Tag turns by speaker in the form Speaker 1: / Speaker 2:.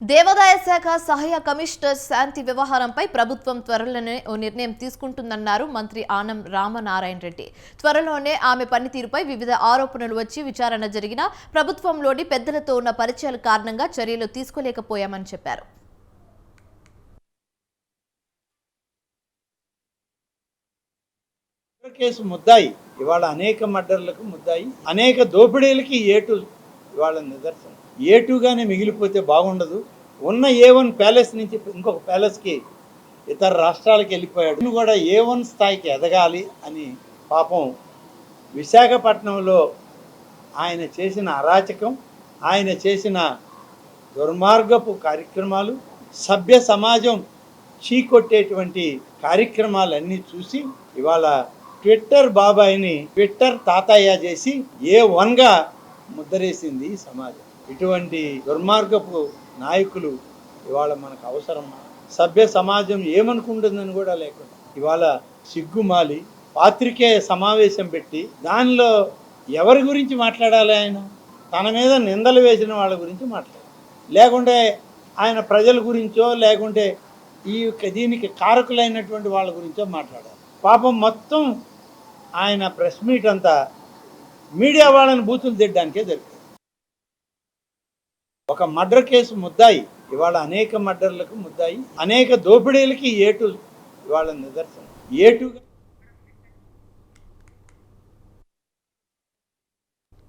Speaker 1: దేవాదాయ శాఖ సహాయ కమిషనర్ శాంతి వ్యవహారంపై ప్రభుత్వం త్వరలోనే ఓ నిర్ణయం తీసుకుంటుందన్నారు మంత్రి ఆనం రామనారాయణ రెడ్డి. త్వరలోనే ఆమె పనితీరుపై వివిధ ఆరోపణలు వచ్చి విచారణ జరిగినా ప్రభుత్వంలోని పెద్దలతో ఉన్న పరిచయాల కారణంగా చర్యలు తీసుకోలేకపోయామని చెప్పారు.
Speaker 2: కేసు ముద్దాయి. ఇవాళ అనేక మర్డర్లకు ముద్దాయి. అనేక దోపిడీలకి ఏటు ఇవాళ నిదర్శనం. ఏటుగానే మిగిలిపోతే బాగుండదు. ఉన్న ఏ వన్ ప్యాలెస్ నుంచి ఇంకొక ప్యాలెస్కి ఇతర రాష్ట్రాలకు వెళ్ళిపోయాడు. కూడా ఏ వన్ స్థాయికి ఎదగాలి అని పాపం విశాఖపట్నంలో ఆయన చేసిన అరాచకం ఆయన చేసిన దుర్మార్గపు కార్యక్రమాలు సభ్య సమాజం చీకొట్టేటువంటి కార్యక్రమాలన్నీ చూసి ఇవాళ ట్విట్టర్ బాబాయిని ట్విట్టర్ తాతయ్య చేసి ఏ వన్గా ముద్దరేసింది ఈ సమాజం. ఇటువంటి దుర్మార్గపు నాయకులు ఇవాళ మనకు అవసరమా సభ్య సమాజం ఏమనుకుంటుందని కూడా లేకుండా ఇవాళ సిగ్గుమాలి పాత్రికేయ సమావేశం పెట్టి దానిలో ఎవరి గురించి మాట్లాడాలి ఆయన? తన మీద నిందలు వేసిన వాళ్ళ గురించి మాట్లాడాలి. లేకుంటే ఆయన ప్రజల గురించో లేకుంటే ఈ యొక్క దీనికి కారకులైనటువంటి వాళ్ళ గురించో మాట్లాడాలి. పాపం మొత్తం ఆయన ప్రెస్ మీట్ అంతా మీడియా వాళ్ళని బూతులు తిట్టడానికే జరిగింది ఒక మర్డర్ కేసు ముద్దాయి. ఇవాళ అనేక మర్డర్లకు ముద్దాయి. అనేక దోపిడీలకి ఏటు ఇవాళ నిదర్శనం. ఏటుగా